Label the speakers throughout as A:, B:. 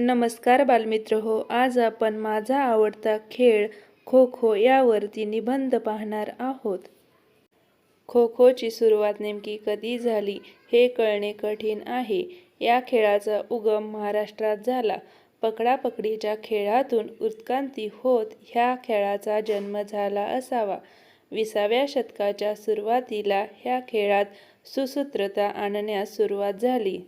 A: नमस्कार बालमित्र हो आज आपण माझा आवडता खेळ खो खो यावरती निबंध पाहणार आहोत. खो खोची सुरुवात नेमकी कधी झाली हे कळणे कठीण आहे. या खेळाचा उगम महाराष्ट्रात झाला. पकडापकडीच्या खेळातून उत्क्रांती होत ह्या खेळाचा जन्म झाला असावा. विसाव्या शतकाच्या सुरुवातीला ह्या खेळात सुसूत्रता आणण्यास सुरुवात झाली.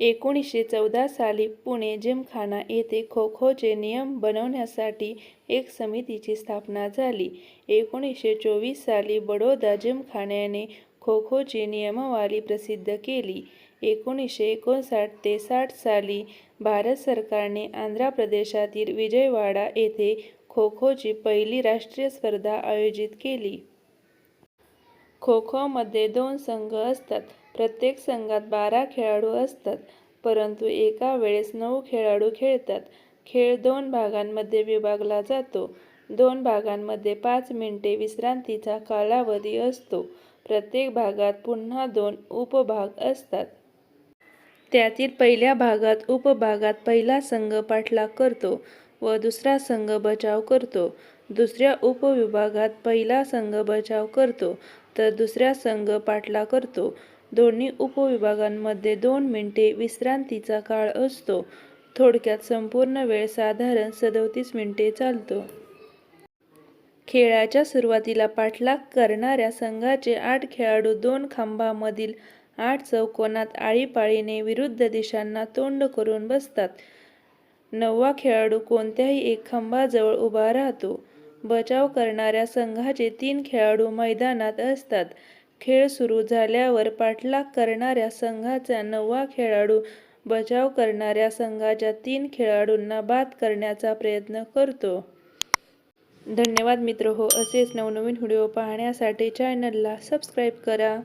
A: एकोणीसशे चौदा साली पुणे जिमखाना येथे खो खोचे नियम बनवण्यासाठी एक समितीची स्थापना झाली. एकोणीसशे चोवीस साली बडोदा जिमखान्याने खो खोची नियमावली प्रसिद्ध केली. एकोणीसशे एकोणसाठ ते साठ साली भारत सरकारने आंध्र प्रदेशातील विजयवाडा येथे खो खोची पहिली राष्ट्रीय स्पर्धा आयोजित केली. खो खोमध्ये दोन संघ असतात. प्रत्येक संघात बारा खेळाडू असतात परंतु एका वेळेस नऊ खेळाडू खेळतात. खेळ दोन भागांमध्ये विभागला जातो. दोन भागांमध्ये पाच मिनिटे विश्रांतीचा कालावधी असतो. प्रत्येक भागात पुन्हा दोन उपभाग असतात. त्यातील पहिल्या भागात उपभागात पहिला संघ पाठलाग करतो व दुसरा संघ बचाव करतो. दुसऱ्या उपविभागात पहिला संघ बचाव करतो तर दुसरा संघ पाठलाग करतो. दोन्ही उपविभागांमध्ये दोन मिनिटे विश्रांतीचा काळ असतो. थोडक्यात संपूर्ण वेळ साधारण सदोतीस मिनिटे चालतो. खेळाच्या सुरुवातीला पाठलाग करणाऱ्या संघाचे आठ खेळाडू दोन खांबामधील आठ चौकोनात आळीपाळीने विरुद्ध दिशांना तोंड करून बसतात. नववा खेळाडू कोणत्याही एक खांबाजवळ उभा राहतो. बचाव करणाऱ्या संघाचे तीन खेळाडू मैदानात असतात. खेळ सुरू झाल्यावर पाठलाग करणाऱ्या संघाचा नववा खेळाडू बचाव करणाऱ्या संघाच्या तीन खेळाडूंना बाद करण्याचा प्रयत्न करतो. धन्यवाद मित्र. हो असेच नवनवीन व्हिडिओ पाहण्यासाठी चॅनलला सबस्क्राईब करा.